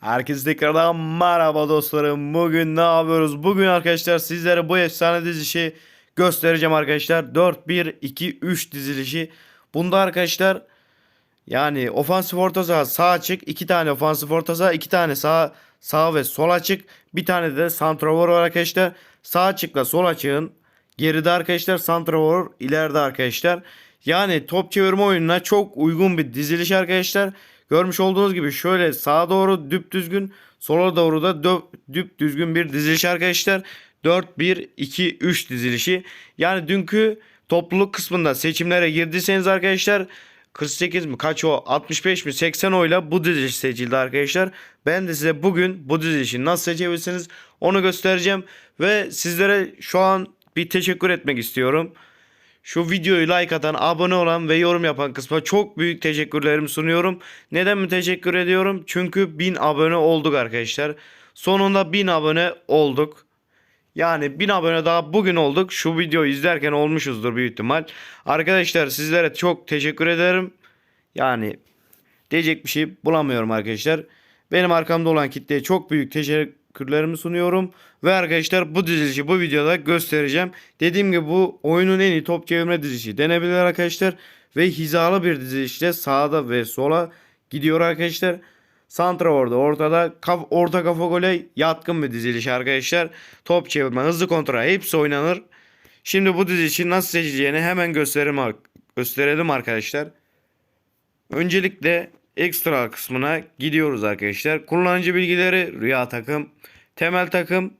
Herkese tekrardan merhaba dostlarım. Bugün ne yapıyoruz? Bugün arkadaşlar sizlere bu efsane dizilişi göstereceğim arkadaşlar. 4-1-2-3 dizilişi. Bunda arkadaşlar yani ofansif orta saha sağ açık. iki tane ofansif orta saha. iki tane sağ, sağ ve sol açık. Bir tane de santrafor var arkadaşlar. Sağ açıkla sol açığın geride arkadaşlar. Santrafor ileride arkadaşlar. Yani top çevirme oyununa çok uygun bir diziliş arkadaşlar. Görmüş olduğunuz gibi şöyle sağa doğru düp düzgün, sola doğru da dö- düp düzgün bir diziliş arkadaşlar. 4-1-2-3 dizilişi. Yani dünkü topluluk kısmında seçimlere girdiyseniz arkadaşlar 48 mi kaç o 65 mi 80 oyla bu diziliş seçildi arkadaşlar. Ben de size bugün bu dizilişi nasıl seçebilirsiniz onu göstereceğim. Ve sizlere şu an bir teşekkür etmek istiyorum. Şu videoyu like atan, abone olan ve yorum yapan kısma çok büyük teşekkürlerimi sunuyorum. Neden mi teşekkür ediyorum? Çünkü 1000 abone olduk arkadaşlar. Sonunda 1000 abone olduk. Yani 1000 abone daha bugün olduk. Şu videoyu izlerken olmuşuzdur büyük ihtimal. Arkadaşlar sizlere çok teşekkür ederim. Yani diyecek bir şey bulamıyorum arkadaşlar. Benim arkamda olan kitleye çok büyük teşekkürlerimi sunuyorum. Ve arkadaşlar bu dizilişi bu videoda göstereceğim. Dediğim gibi bu oyunun en iyi top çevirme dizilişi denebilir arkadaşlar. Ve hizalı bir dizilişte sağda ve sola gidiyor arkadaşlar. Santrafor'da ortada kaf, orta kafa gole yatkın bir diziliş arkadaşlar. Top çevirme, hızlı kontrol hepsi oynanır. Şimdi bu dizilişi nasıl seçeceğini hemen gösterelim, gösterelim arkadaşlar. Öncelikle ekstra kısmına gidiyoruz arkadaşlar. Kullanıcı bilgileri rüya takım, temel takım,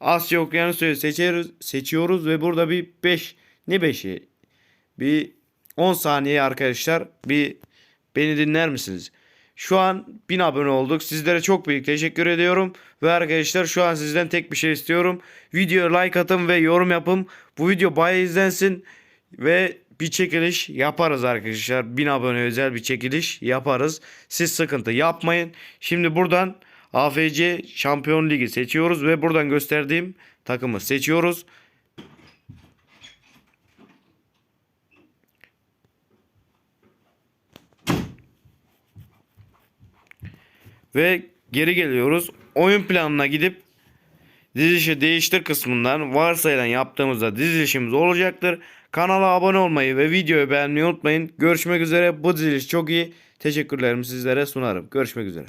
Asya Okyanusu'yu seçiyoruz, seçiyoruz ve burada bir 5 ne 5'i? Bir 10 saniye arkadaşlar bir beni dinler misiniz? Şu an 1000 abone olduk. Sizlere çok büyük teşekkür ediyorum. Ve arkadaşlar şu an sizden tek bir şey istiyorum. Videoya like atın ve yorum yapın. Bu video bayağı izlensin. Ve bir çekiliş yaparız arkadaşlar. 1000 abone özel bir çekiliş yaparız. Siz sıkıntı yapmayın. Şimdi buradan AFC Şampiyon Ligi seçiyoruz ve buradan gösterdiğim takımı seçiyoruz. Ve geri geliyoruz. Oyun planına gidip dizilişi değiştir kısmından varsayılan yaptığımızda dizilişimiz olacaktır. Kanala abone olmayı ve videoyu beğenmeyi unutmayın. Görüşmek üzere. Bu diziliş çok iyi. Teşekkürlerimi sizlere sunarım. Görüşmek üzere.